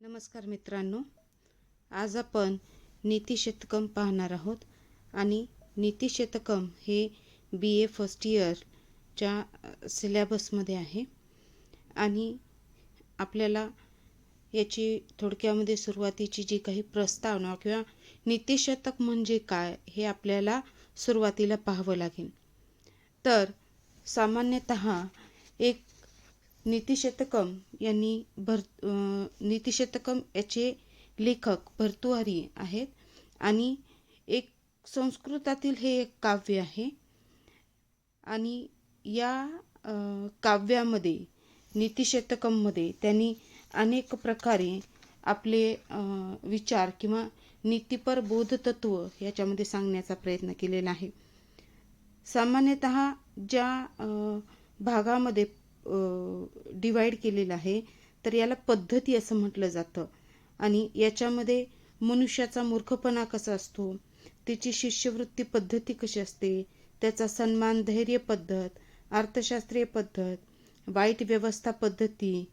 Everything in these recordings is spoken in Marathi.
नमस्कार मित्रांनो. आज आपण नीतीशतकम पाहणार आहोत आणि नीतीशतकम हे बी ए फर्स्ट इयरच्या सिलॅबसमध्ये आहे. आणि आपल्याला याची थोडक्यामध्ये सुरुवातीची जी काही प्रस्तावना किंवा नीतीशतक म्हणजे काय हे आपल्याला सुरुवातीला पाहावं लागेल. तर सामान्यतः एक नीतिशतकम यांनी भर नीतिशतकम याचे लेखक भर्तुहारी आहेत. आणि एक संस्कृतातील हे एक काव्य आहे. आणि या काव्यामध्ये नीतिशतकममध्ये त्यांनी अनेक प्रकारे आपले विचार किंवा नीतिपर बोधतत्व याच्यामध्ये सांगण्याचा प्रयत्न केलेला आहे. सामान्यतः ज्या भागामध्ये डिवाईड केलेलं आहे तर याला पद्धती असं म्हटलं जातं. आणि याच्यामध्ये मनुष्याचा मूर्खपणा कसा असतो त्याची शिष्यवृत्ती पद्धती कशी असते त्याचा सन्मान धैर्य पद्धत अर्थशास्त्रीय पद्धत वाईट व्यवस्था पद्धती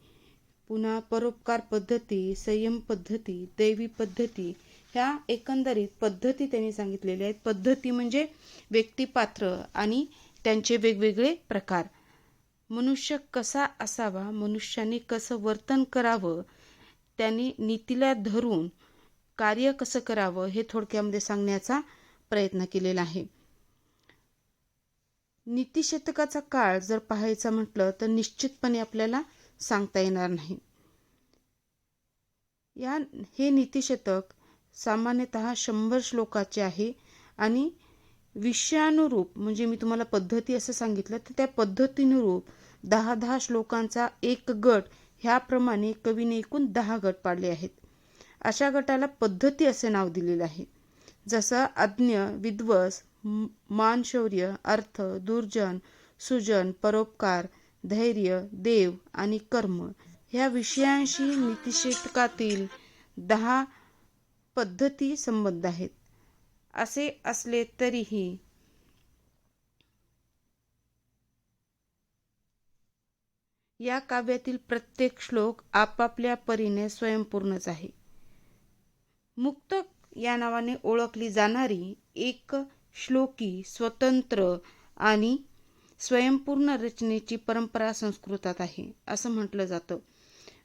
पुन्हा परोपकार पद्धती संयम पद्धती दैवी पद्धती ह्या एकंदरीत पद्धती त्यांनी सांगितलेल्या आहेत. पद्धती म्हणजे व्यक्तिपात्र आणि त्यांचे वेगवेगळे प्रकार. मनुष्य कसा असावा मनुष्याने कसं वर्तन करावं त्याने नीतीला धरून कार्य कसं करावं हे थोडक्यामध्ये सांगण्याचा प्रयत्न केलेला आहे. नीतीशतकाचा काळ जर पाहायचा म्हटलं तर निश्चितपणे आपल्याला सांगता येणार नाही. या हे नीतीशतक सामान्यतः शंभर श्लोकाचे आहे आणि विषयानुरूप म्हणजे मी तुम्हाला पद्धती असं सांगितलं तर त्या पद्धतीनुरूप दहा दहा श्लोकांचा एक गट ह्याप्रमाणे कवीने एकूण दहा गट पाडले आहेत. अशा गटाला पद्धती असे नाव दिलेले आहे. जसं अज्ञ विद्वस मानशौर्य अर्थ दुर्जन सुजन परोपकार धैर्य देव आणि कर्म ह्या विषयांशी नीतिशतकातील दहा पद्धती संबंध आहेत. असे असले तरीही या काव्यातील प्रत्येक श्लोक आपापल्या परीने स्वयंपूर्णच आहे. मुक्तक या नावाने ओळखली जाणारी एक श्लोकी स्वतंत्र आणि स्वयंपूर्ण रचनेची परंपरा संस्कृतात आहे असं म्हटलं जातं.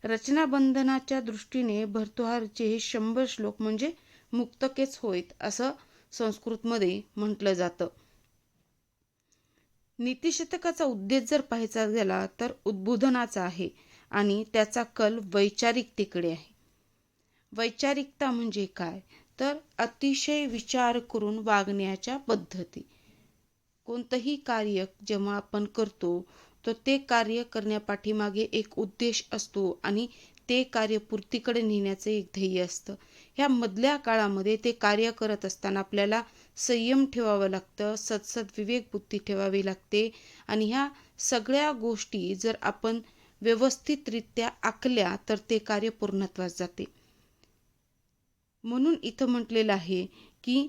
रचनाबंधनाच्या दृष्टीने भरतुहारचे हे शंभर श्लोक म्हणजे मुक्तकेच होईत असं संस्कृतमध्ये म्हटलं जातं. नीतिशतकाचा उद्देश जर पाहायचा गेला तर उद्बोधनाचा आहे आणि त्याचा कल वैचारिकतेकडे आहे. वैचारिकता म्हणजे काय? तर अतिशय विचार करून वागण्याच्या पद्धती. कोणतंही कार्य जेव्हा आपण करतो तर ते कार्य करण्यापाठीमागे एक उद्देश असतो आणि ते कार्य पूर्तीकडे नेण्याचं एक ध्येय असतं. ह्या मधल्या काळामध्ये ते कार्य करत असताना आपल्याला संयम ठेवावं लागतं सतसत विवेक बुद्धी ठेवावी लागते. आणि ह्या सगळ्या गोष्टी जर आपण व्यवस्थितरित्या आखल्या तर ते कार्य पूर्णत्वास जाते. म्हणून इथं म्हटलेलं आहे की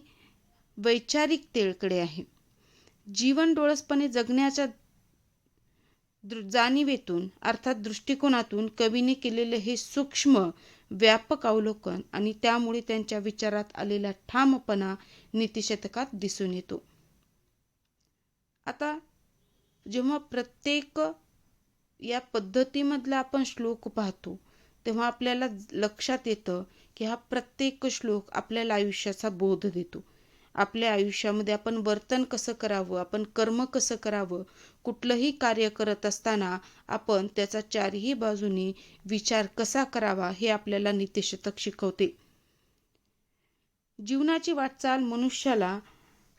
वैचारिक तेळकडे आहे. जीवन डोळसपणे जगण्याच्या जाणीवेतून अर्थात दृष्टिकोनातून कवीने केलेले हे सूक्ष्म व्यापक अवलोकन आणि त्यामुळे त्यांच्या विचारात आलेला ठामपणा नीतिशतकात दिसून येतो. आता जेव्हा प्रत्येक या पद्धतीमधला आपण श्लोक पाहतो तेव्हा आपल्याला लक्षात येतं की हा प्रत्येक श्लोक आपल्याला आयुष्याचा बोध देतो. आपल्या आयुष्यामध्ये आपण वर्तन कसं करावं आपण कर्म कसं करावं कुठलंही कार्य करत असताना आपण त्याचा चारही बाजूनी विचार कसा करावा हे आपल्याला नित्यशतक शिकवते. जीवनाची वाटचाल मनुष्याला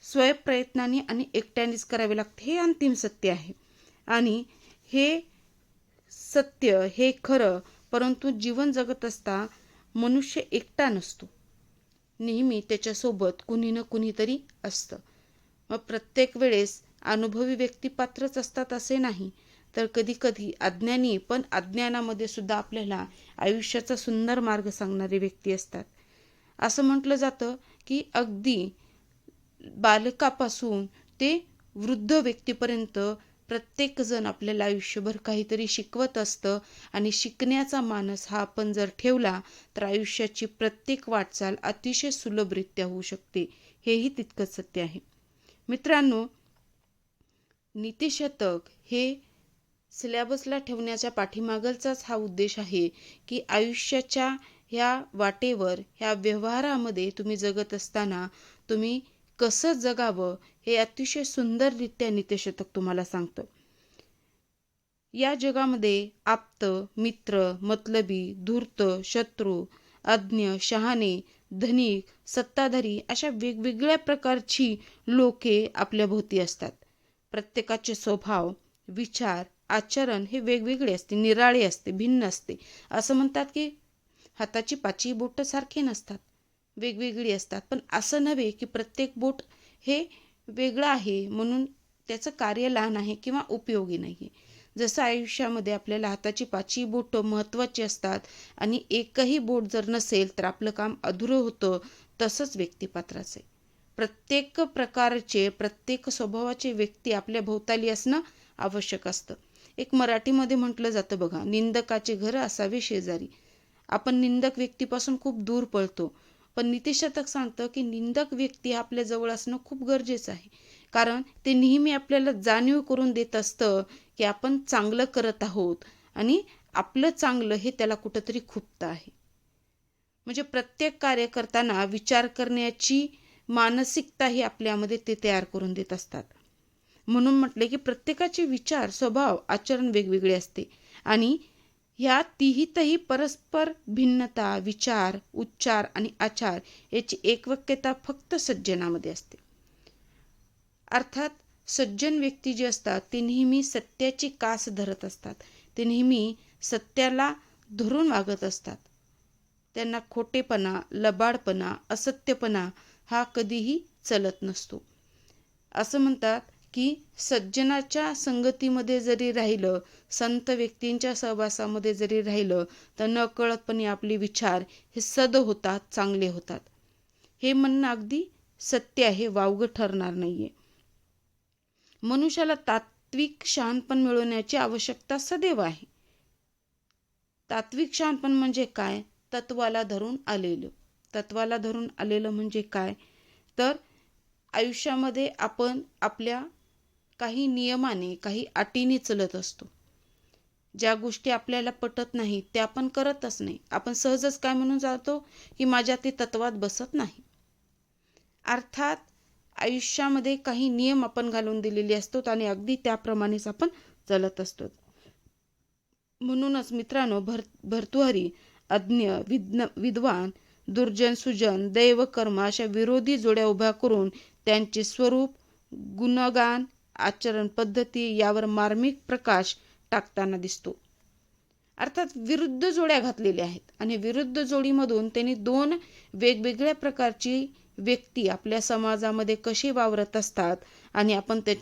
स्वयंप्रयत्नाने आणि एकट्यानेच करावे लागते हे अंतिम सत्य आहे. आणि हे सत्य हे खरं परंतु जीवन जगत असता मनुष्य एकटा नसतो. नेहमी त्याच्यासोबत कुणी ना कुणीतरी असतं. मग प्रत्येक वेळेस अनुभवी व्यक्तिपात्रच असतात असे नाही तर कधी कधी अज्ञानी पण अज्ञानामध्ये सुद्धा आपल्याला आयुष्याचा सुंदर मार्ग सांगणारे व्यक्ती असतात. असं म्हटलं जातं की अगदी बालकापासून ते वृद्ध व्यक्तीपर्यंत प्रत्येकजण आपल्याला आयुष्यभर काहीतरी शिकवत असतं आणि शिकण्याचा मानस हा आपण जर ठेवला तर आयुष्याची प्रत्येक वाटचाल अतिशय सुलभरित्या होऊ शकते. हेही तितकंच सत्य आहे. मित्रांनो नीतिशतक हे सिलेबसला ठेवण्याच्या पाठीमागलचाच हा उद्देश आहे की आयुष्याच्या ह्या वाटेवर ह्या व्यवहारामध्ये तुम्ही जगत असताना तुम्ही कसं जगावं हे अतिशय सुंदररित्या नित्यशतक तुम्हाला सांगतं. या जगामध्ये आप्त मित्र मतलबी धूर्त शत्रू अज्ञ शहाणे धनिक सत्ताधारी अशा वेगवेगळ्या प्रकारची लोके आपल्या भोवती असतात. प्रत्येकाचे स्वभाव विचार आचरण हे वेगवेगळे असते निराळे असते भिन्न असते. असं म्हणतात की हाताची पाचही बोटं सारखी नसतात. वेगवेगळी असतात. पण असं नव्हे की प्रत्येक बोट हे वेगळं आहे म्हणून त्याचं कार्य लहान आहे किंवा उपयोगी नाही आहे जसं आयुष्यामध्ये आपल्याला हाताची पाचही बोटं महत्त्वाची असतात आणि एकही बोट जर नसेल तर आपलं काम अधुरं होतं तसंच व्यक्तिपात्राचं आहे. प्रत्येक प्रकारचे प्रत्येक स्वभावाचे व्यक्ती आपल्या भोवताली असणं आवश्यक असतं. एक मराठीमध्ये म्हटलं जातं बघा निंदकाचे घर असावे शेजारी. आपण निंदक व्यक्तीपासून खूप दूर पळतो. पण नितीशतक सांगतं की निंदक व्यक्ती आपल्या जवळ असणं खूप गरजेचं आहे. कारण ते नेहमी आपल्याला जाणीव करून देत असतं की आपण चांगलं करत आहोत आणि आपलं चांगलं हे त्याला कुठंतरी खुपतं आहे. म्हणजे प्रत्येक कार्य करताना विचार करण्याची मानसिकता ही आपल्यामध्ये ते तयार करून देत असतात. म्हणून म्हटले की प्रत्येकाचे विचार स्वभाव आचरण वेगवेगळे असते आणि ह्या तिहीतही परस्पर भिन्नता विचार उच्चार आणि आचार याची एकवक्यता फक्त सज्जनामध्ये असते. अर्थात सज्जन व्यक्ती जे असतात ते नेहमी सत्याची कास धरत असतात. ते नेहमी सत्याला धरून वागत असतात. त्यांना खोटेपणा लबाडपणा असत्यपणा हा कधीही चलत नसतो. असं म्हणतात की सज्जनाच्या संगतीमध्ये जरी राहिलं संत व्यक्तींच्या सहवासामध्ये जरी राहिलं तर नकळतपणे आपले विचार हे सद होतात चांगले होतात. हे म्हणणं अगदी सत्य आहे वावगं ठरणार नाहीये. मनुष्याला तात्विक शहाणपण मिळवण्याची आवश्यकता सदैव आहे. तात्विक शहाणपण म्हणजे काय? तत्वाला धरून आलेलं. तत्वाला धरून आलेलं म्हणजे काय? तर आयुष्यामध्ये आपण आपल्या काही नियमाने काही अटीने चलत असतो. ज्या गोष्टी आपल्याला पटत नाही त्या आपण करतच नाही. आपण सहजच काय म्हणून जातो? की माझ्या ते तत्वात बसत नाही. अर्थात आयुष्यामध्ये काही नियम आपण घालून दिलेले असतो आणि अगदी त्याप्रमाणेच आपण चलत असतो. म्हणूनच मित्रांनो भर भर्तुहरी अज्ञ विद्न विद्वान दुर्जन सुजन दैवकर्म अशा विरोधी जोड्या उभ्या करून त्यांचे स्वरूप गुणगान आचरण पद्धती यावर मार्मिक प्रकाश टाकताना दिसतो. अर्थात विरुद्ध जोड्या घातलेल्या आहेत आणि विरुद्ध जोडीमधून त्यांनी दोन वेगवेगळ्या प्रकारची व्यक्ती आपल्या समाजामध्ये कशी वावरत असतात आणि आपण त्याच्या